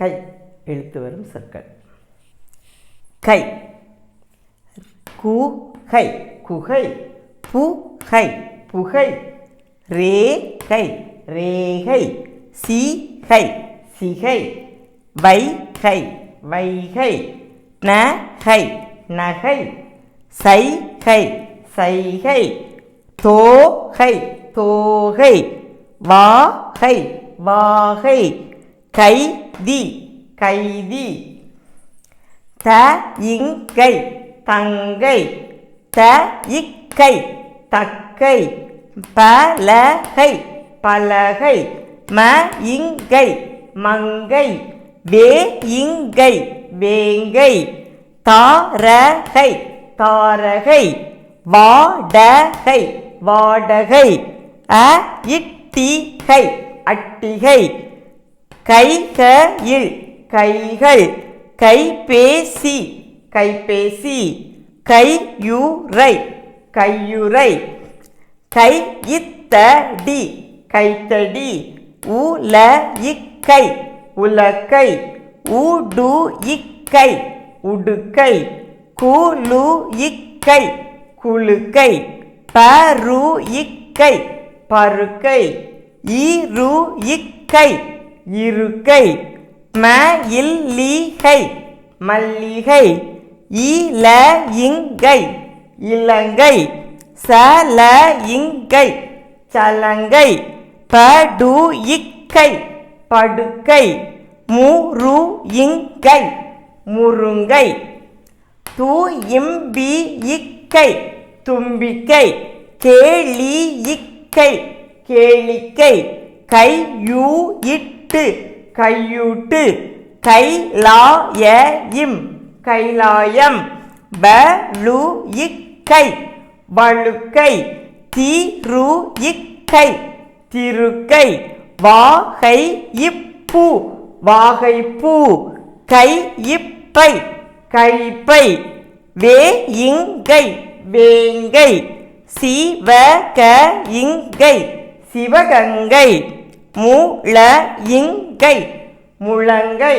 கை எழுத்து வரும் சொற்கள். கை குகை குகை புகை புகை ரேகை ரேகை சிகை சிகை வைகை வைகை நகை நகை சைகை சைகை தோகை தோகை வாகை வாகை தி கைதி. த இங்கை தங்கை. த இக்கை தக்கை. பலகை பலகை. ம இங்கை மங்கை. வே இங்கை வேங்கை. தாரகை. தாரகை வாடகை வாடகை. அ இட்டிகை அட்டிகை. கைகையில் கைகள் கைபேசி கைபேசி கையுறை கையுறை கை இத்தடி கைத்தடி உல இக்கை உலக்கை உடு இக்கை உடுக்கை குலு இக்கை குழுக்கை பரு இக்கை பருக்கை ஈரு இக்கை இருக்கை. ம இல்லிகை மல்லிகை. இல இங்கை. இலங்கை. சல இங்கை. சலங்கை. படு இக்கை. படுக்கை. முரு இங்கை. முருங்கை. தூ இம்பி இக்கை. தும்பிக்கை. கேளி இக்கை. கேளிக்கை. கையூ இட் கையூட்டு கைலாயம் கைலாயம். பலு இக்கை வழுக்கை. திரு இக்கை திருக்கை. வாகை இப்பு வாகைப்பூ. கை இப்பை கைப்பை. வே இங்கை வேங்கை. சிவக இங்கை சிவகங்கை. முள இங்கை முழங்கை.